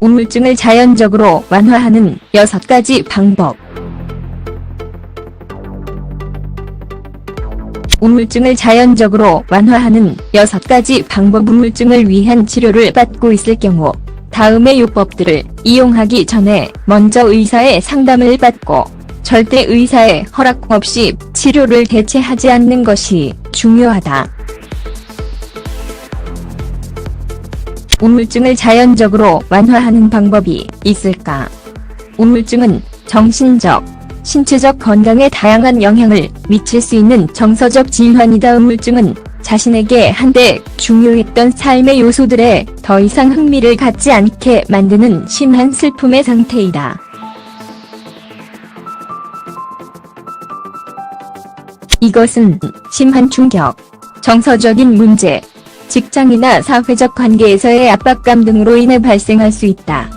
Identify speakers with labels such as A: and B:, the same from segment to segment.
A: 우울증을 자연적으로 완화하는 6가지 방법. 우울증을 자연적으로 완화하는 6가지 방법 우울증을 위한 치료를 받고 있을 경우 다음의 요법들을 이용하기 전에 먼저 의사의 상담을 받고 절대 의사의 허락 없이 치료를 대체하지 않는 것이 중요하다. 우울증을 자연적으로 완화하는 방법이 있을까? 우울증은 정신적, 신체적 건강에 다양한 영향을 미칠 수 있는 정서적 질환이다. 우울증은 자신에게 한때 중요했던 삶의 요소들에 더 이상 흥미를 갖지 않게 만드는 심한 슬픔의 상태이다. 이것은 심한 충격, 정서적인 문제, 직장이나 사회적 관계에서의 압박감 등으로 인해 발생할 수 있다.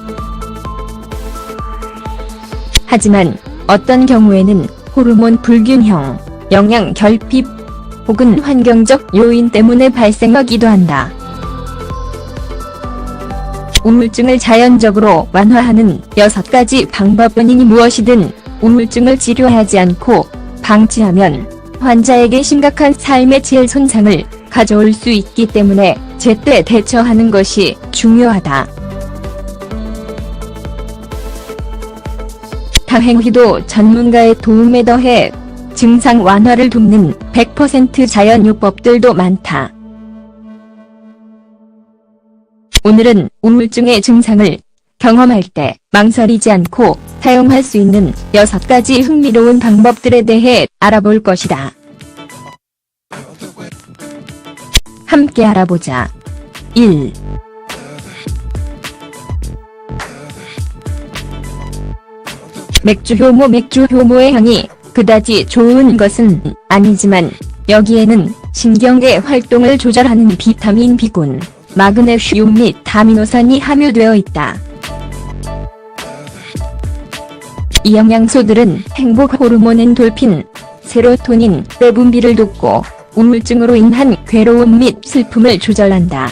A: 하지만 어떤 경우에는 호르몬 불균형, 영양 결핍 혹은 환경적 요인 때문에 발생하기도 한다. 우울증을 자연적으로 완화하는 6가지 방법은 이니 무엇이든 우울증을 치료하지 않고 방치하면 환자에게 심각한 삶의 질 손상을 가져올 수 있기 때문에 제때 대처하는 것이 중요하다. 다행히도 전문가의 도움에 더해 증상 완화를 돕는 100% 자연요법들도 많다. 오늘은 우울증의 증상을 경험할 때 망설이지 않고 사용할 수 있는 6가지 흥미로운 방법들에 대해 알아볼 것이다. 함께 알아보자. 1. 맥주 효모 맥주 효모의 향이 그다지 좋은 것은 아니지만 여기에는 신경의 활동을 조절하는 비타민 B군, 마그네슘 및 아미노산이 함유되어 있다. 이 영양소들은 행복 호르몬 엔돌핀, 세로토닌, 뇌 분비를 돕고 우울증으로 인한 괴로움 및 슬픔을 조절한다.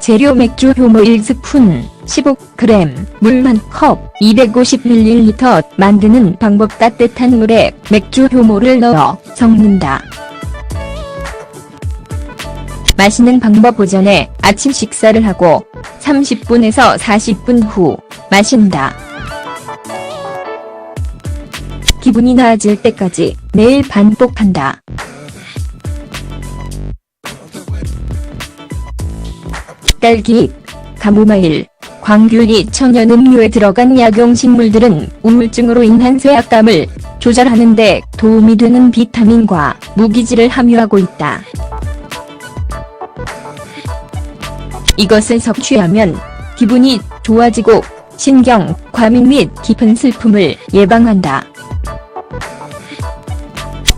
A: 재료 맥주 효모 1스푼, 15g, 물 1컵, 250ml 만드는 방법 따뜻한 물에 맥주 효모를 넣어 섞는다. 마시는 방법 오전에 아침 식사를 하고 30분에서 40분 후 마신다. 기분이 나아질 때까지 매일 반복한다. 딸기, 가모마일, 광귤이 천연 음료에 들어간 약용식물들은 우울증으로 인한 쇠약감을 조절하는 데 도움이 되는 비타민과 무기질을 함유하고 있다. 이것을 섭취하면 기분이 좋아지고 신경, 과민 및 깊은 슬픔을 예방한다.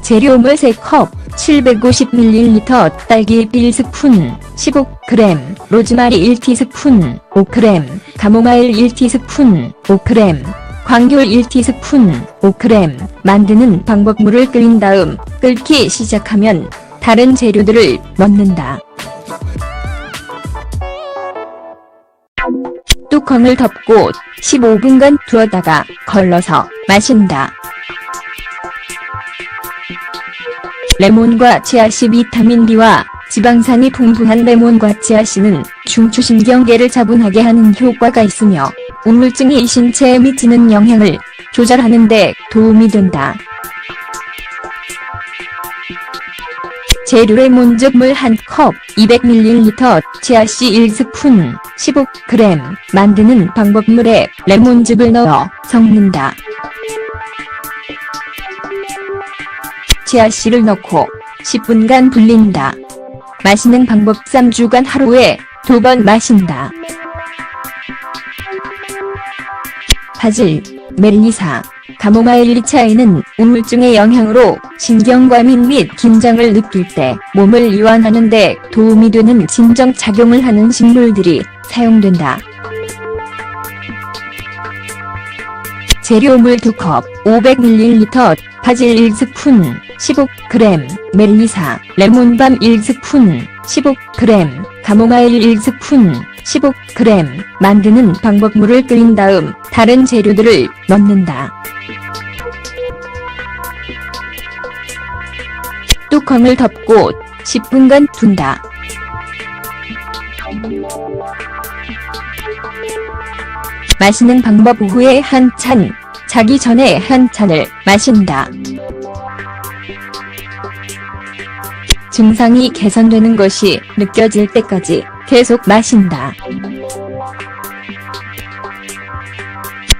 A: 재료물 3컵, 750ml, 딸기 1스푼, 15g, 로즈마리 1티스푼, 5g, 가모마일 1티스푼, 5g, 광귤 1티스푼, 5g, 만드는 방법 물을 끓인 다음 끓기 시작하면 다른 재료들을 넣는다. 뚜껑을 덮고 15분간 두었다가 걸러서 마신다. 레몬과 치아씨 비타민 B와 지방산이 풍부한 레몬과 치아씨는 중추신경계를 차분하게 하는 효과가 있으며 우울증이 신체에 미치는 영향을 조절하는 데 도움이 된다. 재료 레몬즙 물 1컵, 200ml, 치아씨 1스푼, 15g, 만드는 방법 물에 레몬즙을 넣어 섞는다. 치아씨를 넣고 10분간 불린다. 마시는 방법 3주간 하루에 두번 마신다. 바질, 멜리사, 가모마일리 차이는 우울증의 영향으로 신경과민 및 긴장을 느낄 때 몸을 이완하는 데 도움이 되는 진정작용을 하는 식물들이 사용된다. 재료물 2컵, 500ml, 바질 1스푼 15g, 멜리사, 레몬밤 1스푼 15g, 가모마일 1스푼 15g 만드는 방법 물을 끓인 다음 다른 재료들을 넣는다. 뚜껑을 덮고 10분간 둔다. 마시는 방법 후에 한 찬, 자기 전에 한 찬을 마신다. 증상이 개선되는 것이 느껴질 때까지 계속 마신다.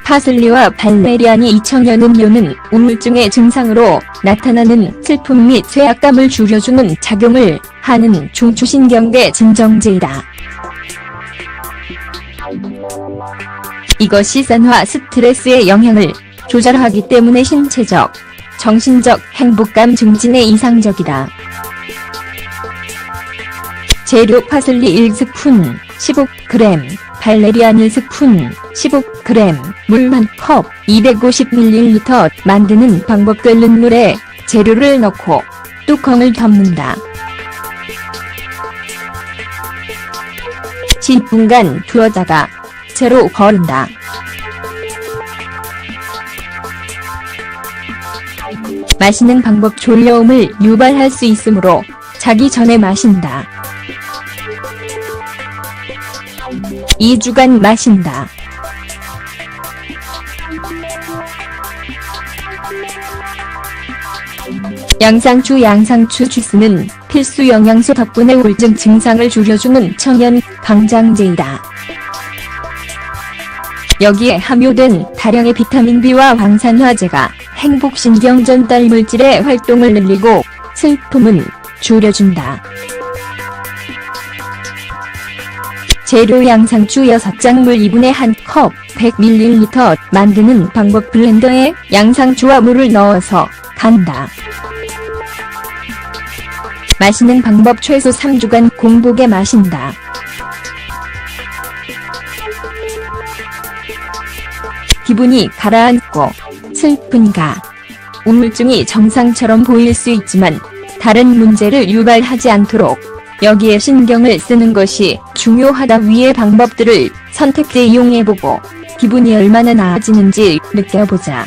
A: 파슬리와 발레리안이 2000년 음료는 우울증의 증상으로 나타나는 슬픔 및 쇠약감을 줄여주는 작용을 하는 중추신경계 진정제이다. 이것이 산화 스트레스의 영향을 조절하기 때문에 신체적, 정신적 행복감 증진에 이상적이다. 재료 파슬리 1스푼 15g, 발레리안 1스푼 15g, 물 1컵 250ml 만드는 방법 끓는 물에 재료를 넣고 뚜껑을 덮는다. 10분간 두어다가 채로 거른다. 마시는 방법 졸려움을 유발할 수 있으므로 자기 전에 마신다. 2주간 마신다. 양상추 양상추 주스는 필수 영양소 덕분에 우울증 증상을 줄여주는 천연 강장제이다. 여기에 함유된 다량의 비타민 B와 황산화제가 행복신경 전달 물질의 활동을 늘리고 슬픔은 줄여준다. 재료 양상추 6장 물 2분의 1컵 100ml 만드는 방법 블렌더에 양상추와 물을 넣어서 간다. 마시는 방법 최소 3주간 공복에 마신다. 기분이 가라앉고 슬픈가 우울증이 정상처럼 보일 수 있지만 다른 문제를 유발하지 않도록 여기에 신경을 쓰는 것이 중요하다 위의 방법들을 선택해 이용해보고 기분이 얼마나 나아지는지 느껴보자.